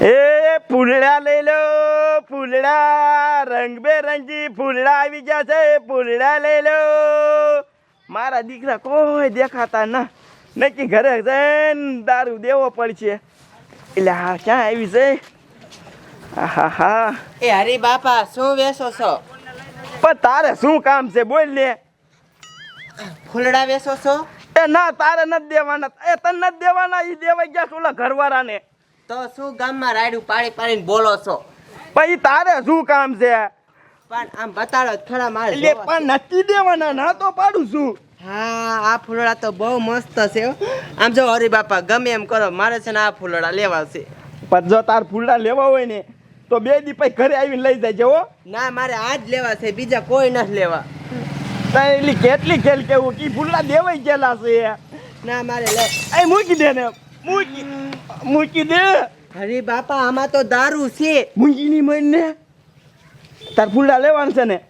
એ ફૂલડા લઈ લો ફૂલડા રંગબેરંગી ફૂલડા આવી ગયા છે ફૂલડા લઈ લો. મારા દીકરા કોઈ દેખાતા ના નક્કી ઘરે જઈને દારૂ દેવો પડશે. એટલે હા ક્યાં આવી છે? હા હા એ હરી બાપા શું વેસો છો? પણ તારે શું કામ છે બોલ લે ફૂલડા વેસો છો? એ ના તારે નથી દેવાના. એ તને નથી દેવાના એ દેવાઈ ગયા ઓલા ઘરવાળાને. તો શું ગામમાં રાયડું પાડી પાડીને બોલો છો? પછી તારે શું કામ છે? પણ આમ બતાડો ખરા મારે એટલે પણ નથી દેવાના ના તો પાડું છું. હા આ ફૂલડા તો બહુ મસ્ત છે આમ જો હરી બાપા ગમે એમ કરો મારે છે ને આ ફૂલડા લેવા છે. પણ જો તાર ફૂલડા લેવા હોય ને તો બે દી પછી ઘરે આવીને લઈ જાય હો. ના મારે આ જ લેવા છે બીજા કોઈ નથી લેવા. એટલી કેટલી ખેલ કેવું કે ફૂલડા દેવાઈ ગયેલા છે. ના મારે લે. એ મૂકી દે ને. મૂકી મૂકી દે. અરે બાપા આમાં તો દારૂ છે. મૂકી ની મન ને. તાર ફૂલડા લેવાનું છે ને.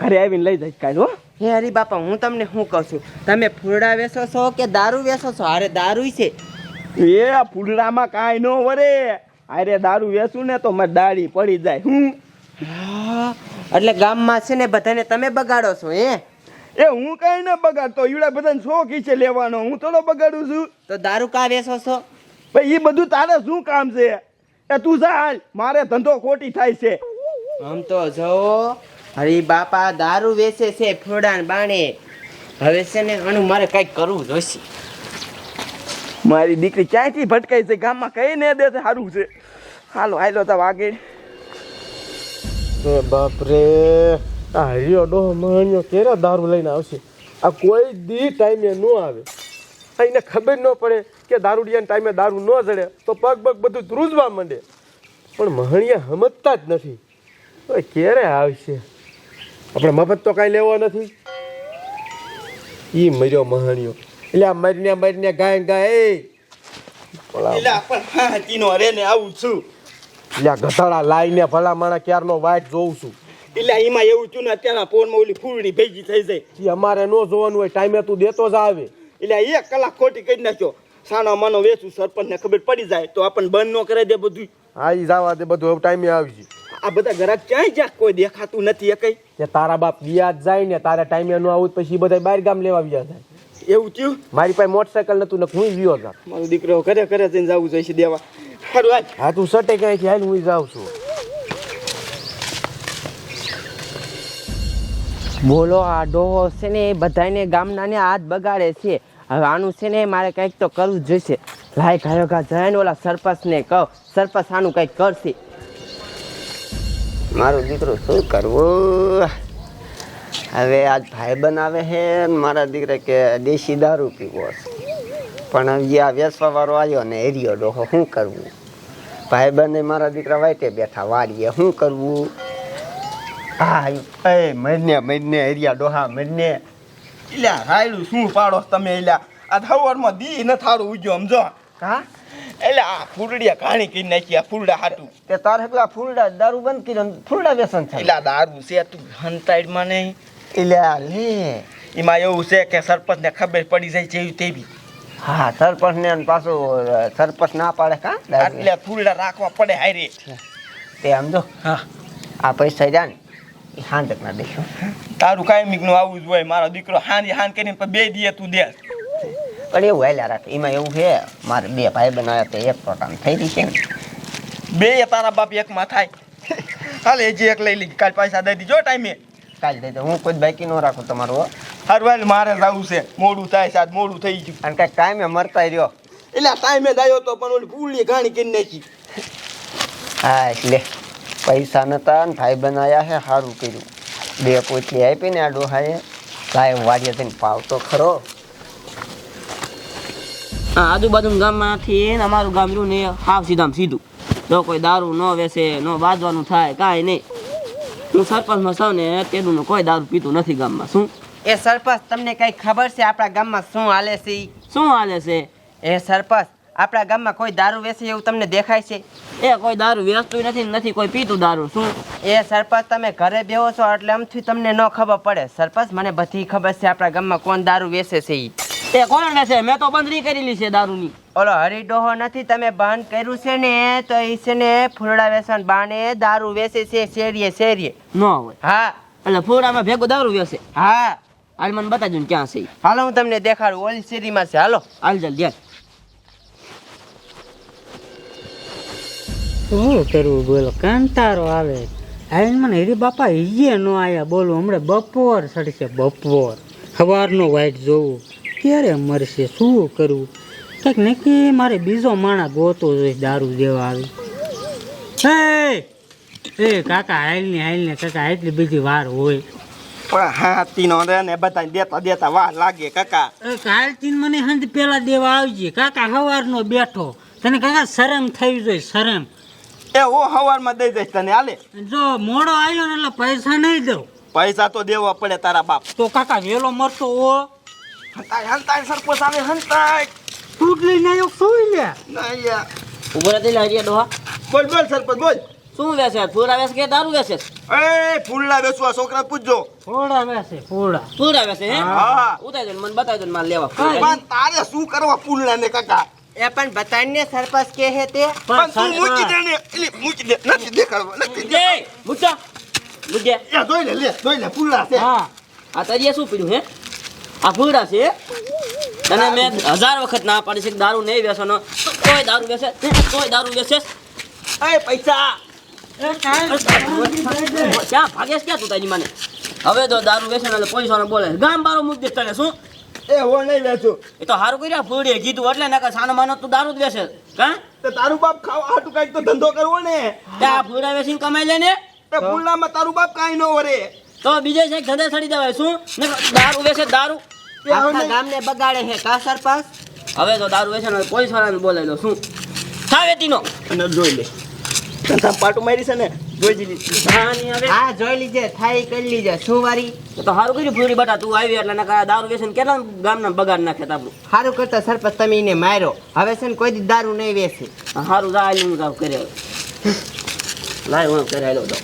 ઘરે આવીને લઈ જાય કાલ હો. હે હરી બાપા હું તમને શું કહું છું? તમે ફૂલડા વેચો છો કે દારૂ વેચો છો? અરે દારૂ છે. એ ફૂલડામાં કાંઈ ન વરે. અરે દારૂ વેચું ને તો મારી દાઢી પડી જાય હા, એટલે ગામમાં છે ને બધાને તમે બગાડો છો હે? એ હું કઈ ન બગાડતો ઈવડા બધાને શોખ છે લેવાનો. હું થોડો બગાડું છું. તો દારૂ કા વેચો છો? ભાઈ એ બધું તારે શું કામ છે? એ તું જા હાલ મારે ધંધો ખોટી થાય છે. આમ તો જો હરી બાપા દારૂ વેચે છે ફોડા બાણે. હવે છે ને આનું મારે કંઈક કરવું જોઈશે. મારી દીકરી ક્યાંયથી ભટકાઈ છે? ગામમાં કઈ ને દે સારું છે. હાલો હાલો તો વાગે બાપરે. આ હરિયો ડોહ મહણિયો કેરા દારૂ લઈને આવશે? આ કોઈ દી ટાઈમે ન આવે. આ એને ખબર ન પડે કે દારૂડિયાના ટાઈમે દારૂ ન જડે તો પગ પગ બધું ધ્રુજવા માંડે. પણ મહણિયા સમજતા જ નથી. હવે ક્યારે આવશે? આપણે મફત તો કાંઈ લેવો નથી. ઈ મર્યો મહણિયો. એટલે આ મરીને મરીને ગાય ગાય એ! આવું છું. એટલે ગધાડા લાઈને ભલા માણા ક્યારનો વાટ જોઉં છું. એટલે એમાં એવું થયું ને અત્યારના ફોનમાં ઓલી ફૂલડી ભેગી થઈ જાય. અમારે ન જોવાનું હોય ટાઈમે તું દેતો જ આવે. એટલે એક કલાક ખોટી કરી નાખ્યો. સાનો માનો વેચું સરપંચને ખબર પડી જાય તો આપણને બંધ ન કરે દે બધું હા એ જવા દે બધું હવે ટાઈમે આવી જાય આ બધા ઘરાક ક્યાંય જ્યાં કોઈ દેખાતું નથી એ કઈ. તારા બાપ વ્યાજ જાય ને તારા ટાઈમે ન આવું પછી બધા બહાર ગામ લેવા આવ્યા જાય. એવું થયું? મારી પાસે મોટરસાયકલ નતું ને હું વ્યો જા મારો દીકરો ઘરે ઘરે જઈને જવું જોઈશે દેવા. સારું હા તું સટે ક્યાંયથી હાલ હું જાઉં છું. બોલો, આ ડોહો છે ને એ બધાને ગામનાને હાથ બગાડે છે. હવે આનું છે ને મારે કંઈક તો કરવું જોઈશે. લાય ગાયો ગા ને ઓલા સરપંચને કહો, સરપંચ આનું કંઈક કરશે. મારો દીકરો શું કરવું? હવે આજ ભાઈ બનાવે છે મારા દીકરા કે દેશી દારૂ પીવો પણ જે આ વેસવાવાળો આવ્યો ને એરિયો ડોહો, શું કરવું? ભાઈ બને મારા દીકરા વાઈટે બેઠા વાળીએ શું કરવું? હા એ મરને મરને એરિયા ડોહા મરને ઇલ્યા રાયડું શું પાડો છો તમે ઇલ્યા આ થવારમાં દી ન થારું ઉજ્યો સમજો? હા? એટલે આ ફૂલડિયા કાણી કરી નાખી આ ફૂલડા હાટું. તે તારે પેલા ફૂલડા દારૂ બંધ કર્યો ને ફૂલડા વ્યસન થાય. એટલે દારૂ છે તું હંતાઈડમાં નહીં. એલા લે. એમાં એવું છે કે સરપંચને ખબર પડી જાય છે એવી તેવી. હા સરપંચ ને પાછું સરપંચ ના પાડે કા એટલે ફૂલડા રાખવા પડે હારે. તે આમ જો હા. આ પૈસા રહ્યા ને. હાંડક ના દઈશું તારું કાયમિકનું આવું જ હોય મારો દીકરો હાંજ હાન કરીને બે દીએ તું દે. પણ એવું હાલ્યા રાખે એમાં એવું છે મારે બે ભાઈ બનાવ્યા તો એક પ્રોટાન થઈ રહી છે બે તારા બાપ એકમાં થાય. હાલ હજી એક લઈ લીધી કાલ પૈસા દઈ દીજો ટાઈમે. કાલ દઈ દો હું કોઈ બાકી ન રાખું તમારું હો. હારું હાલ મારે જવું છે મોડું થાય સાત મોડું થઈ ગયું. અને કાંઈક ટાઈમે મરતા રહ્યો. એટલે ટાઈમે જ આવ્યો તો પણ ઓલી ફૂલડી ઘાણી કરી નાખી. હા એટલે. પૈસા નતા ને ભાઈ બનાવ્યા છે સારું કર્યું. બે પોટલી આપી ને આ ડોહાએ લાય વાડીએ થઈને પાવ તો ખરો. આજુબાજુ આજુબાજુના ગામમાંથી ને અમારું ગામ રહ્યું ને હાવ સીધામ સીધું. જો કોઈ દારૂ ન વેસે ન વાજવાનું થાય કાંઈ નહીં. હું સરપંચમાં છું ને તેનું કોઈ દારૂ પીતું નથી ગામમાં. શું? એ સરપંચ તમને કંઈ ખબર છે આપણા ગામમાં શું હાલે છે? શું હાલે છે? એ સરપંચ આપણા ગામમાં કોઈ દારૂ વેચે એવું તમને દેખાય છે? એ કોઈ દારૂ વેચતું નથી નથી કોઈ પીતું દારૂ શું? એ સરપંચ તમે ઘરે બેહો છો એટલે આમથી તમને ન ખબર પડે. સરપંચ મને બધી ખબર છે આપણા ગામમાં કોણ દારૂ વેચે છે એ કોણ વેચે? મેં તો બંધ કરેલી છે દારૂની. ઓલો હરિડોહો નથી તમે બંધ કર્યું છે ને તો એ છે ને ફૂલડા વેસન બાને દારૂ વેચે છે શેરીએ શેરીએ. ન હોય. હા. એટલે ફૂલડામાં ભેગું દારૂ વેસે હા. હાલ મને બતાજો ને ક્યાં છે. હાલો હું તમને દેખાડું. ઓલી શેરીમાં છે. હાલો. હાલ જલ્દી શું કરવું બોલો? કંટારો આવે. આવીને મને હેરી બાપા હીએ ન આવ્યા બોલો હમણાં બપોર સડશે બપોર. સવારનો વાઇટ જોવું. ક્યારે મરશે? શું કરવું કંઈક નક્કી મારે બીજો માણસ ગોતો જોઈએ દારૂ દેવા આવે. એ એ કાકા હાલને હાલને કાકા એટલી બધી વાર હોય. પણ રે ને બધા દેતા દેતા વાર લાગે કાકા. કાલથી મને હંજ પેલા દેવા આવજે. કાકા સવારનો બેઠો. તને કાકા શરમ થઈ જોઈએ શરમ. એ હું હવારમાં દઈ દઈશ તને હાલે. જો મોડો આવ્યો ને એટલે પૈસા નહીં દઉં. પૈસા તો દેવા પડે તારા બાપ. તો કાકા વેલો મરતો ઓ હંતાય હંતાય સરપંચ આવે હંતાય. ફ્રૂટ લઈને આવ્યો સુઈ લે? ના યાર ઊભો રહેતી ડોહા. બોલ બોલ સરપંચ બોલ. શું વેસે? ફૂડા વેસે કે દારૂ વેસે? એ ફૂલના વેચવા છોકરા પૂછજો. ફોડા બેસે ફોડા ફૂડા વેસે હે? હા. ઉતારી દો મને બતાવી દો મારે લેવા. પણ તારે શું કરવા ફૂલના ને કાકા? એ પણ બતાવીને સરપંચ કે હે તે. પણ તું મૂકી દે ને એલી મૂકી દે. નથી દેખાડવા નથી દે મૂકા મૂકે એ દોઈ લે લે દોઈ લે પૂરા છે. હા. આ તરિયા શું પીડ્યું હે? આ ફૂડા છે? તને મેં હજાર વખત ના પાડી છે કે દારૂ નહીં વેચવાનો. કોઈ દારૂ વેચે કોઈ દારૂ વેચે. એ પૈસા. ક્યાં ભાગેશ ક્યાં તું તારી મને? હવે તો દારૂ બેસે ને એટલે પોલીસવાળા બોલે. ગામ બારો મૂકી દે તને શું? એ હો નહીં વેચું. એ તો સારું કર્યા ફૂડીએ કીધું એટલે નકર સાનો માનો તું દારૂ જ વેચે. કા તે તારું બાપ ખાવા હાટું કાંઈક તો ધંધો કરવો ને. આ ફૂડા વેચીને કમાઈ લે ને. એ ફૂલનામાં તારું બાપ કાંઈ ન વરે. તો બીજે છે ધંધે સડી જવાય શું? નકર દારૂ વેચે દારૂ. આખા ગામને બગાડે છે કા સરપંચ? હવે તો દારૂ વેચે ને પોલીસ વાળાને બોલાવી લો શું? સાવેતીનો અને જોઈ લે. ધંધા પાટું મારી છે ને જોઈ લીધી. હા જોઈ લીજે થાય કરી લીજે. શું વારી? તો સારું કર્યું ફૂડી બટા તું આવી એટલે નકર દારૂ વેચીને કેટલા ગામના બગાડ નાખે આપણું સારું કરતા સરપંચ તમે એને માર્યો. હવે છે ને કોઈ દી દારૂ નહીં વેચી. સારું જાય હું તારું કરે લાય હું કરે તો.